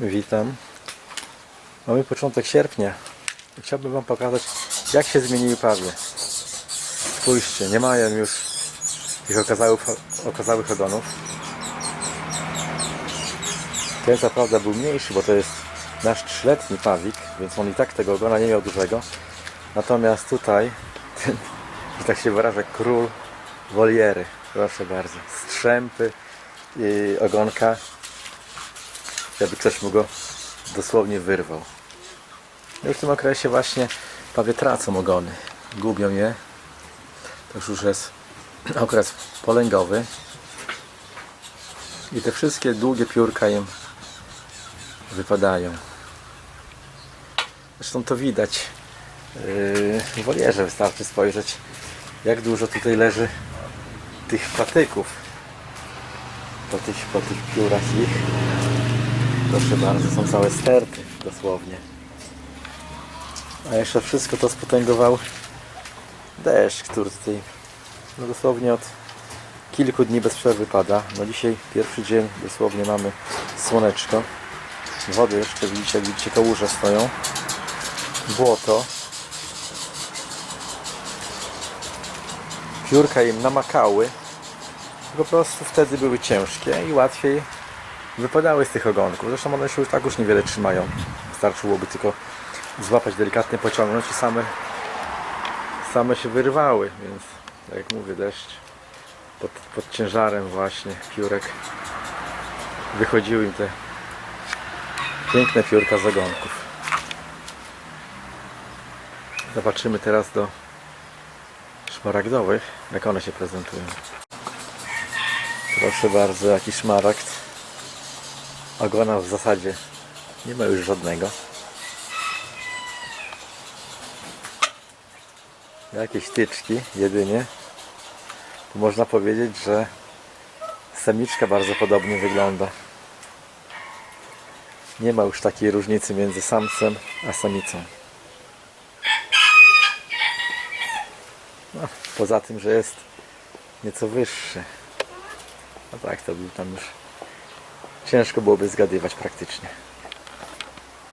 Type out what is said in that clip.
Witam. Mamy początek sierpnia. Chciałbym Wam pokazać, jak się zmieniły pawie. Spójrzcie, nie mają już tych okazałych, okazałych ogonów. Ten co prawda był mniejszy, bo to jest nasz trzyletni pawik, więc on i tak tego ogona nie miał dużego. Natomiast tutaj, ten, że tak się wyrażę, król woliery. Proszę bardzo. Strzępy i ogonka jakby ktoś mu go dosłownie wyrwał. No i w tym okresie właśnie pawie tracą ogony. Gubią je. To już jest okres polęgowy. I te wszystkie długie piórka im wypadają. Zresztą to widać yy, w wolierze. Wystarczy spojrzeć jak dużo tutaj leży tych patyków po tych, po tych piórach ich. Proszę bardzo, są całe sterty dosłownie. A jeszcze wszystko to spotęgował deszcz, który tutaj no dosłownie od kilku dni bez przerwy pada. No dzisiaj pierwszy dzień dosłownie mamy słoneczko. Wody jeszcze widzicie, jak widzicie kałuże stoją. Błoto. Piórka im namakały. Po prostu wtedy były ciężkie i łatwiej wypadały z tych ogonków. Zresztą one się już tak już niewiele trzymają. Wystarczyłoby tylko złapać delikatnie, pociągnąć i same, same się wyrwały. Więc tak jak mówię, deszcz pod, pod ciężarem właśnie piórek wychodziły im te piękne piórka z ogonków. Zobaczymy teraz do szmaragdowych, jak one się prezentują. Proszę bardzo, jaki szmaragd. Ogona w zasadzie nie ma już żadnego. Jakieś tyczki jedynie. Tu można powiedzieć, że samiczka bardzo podobnie wygląda. Nie ma już takiej różnicy między samcem a samicą. No, poza tym, że jest nieco wyższy. A tak to był tam już ciężko byłoby zgadywać praktycznie.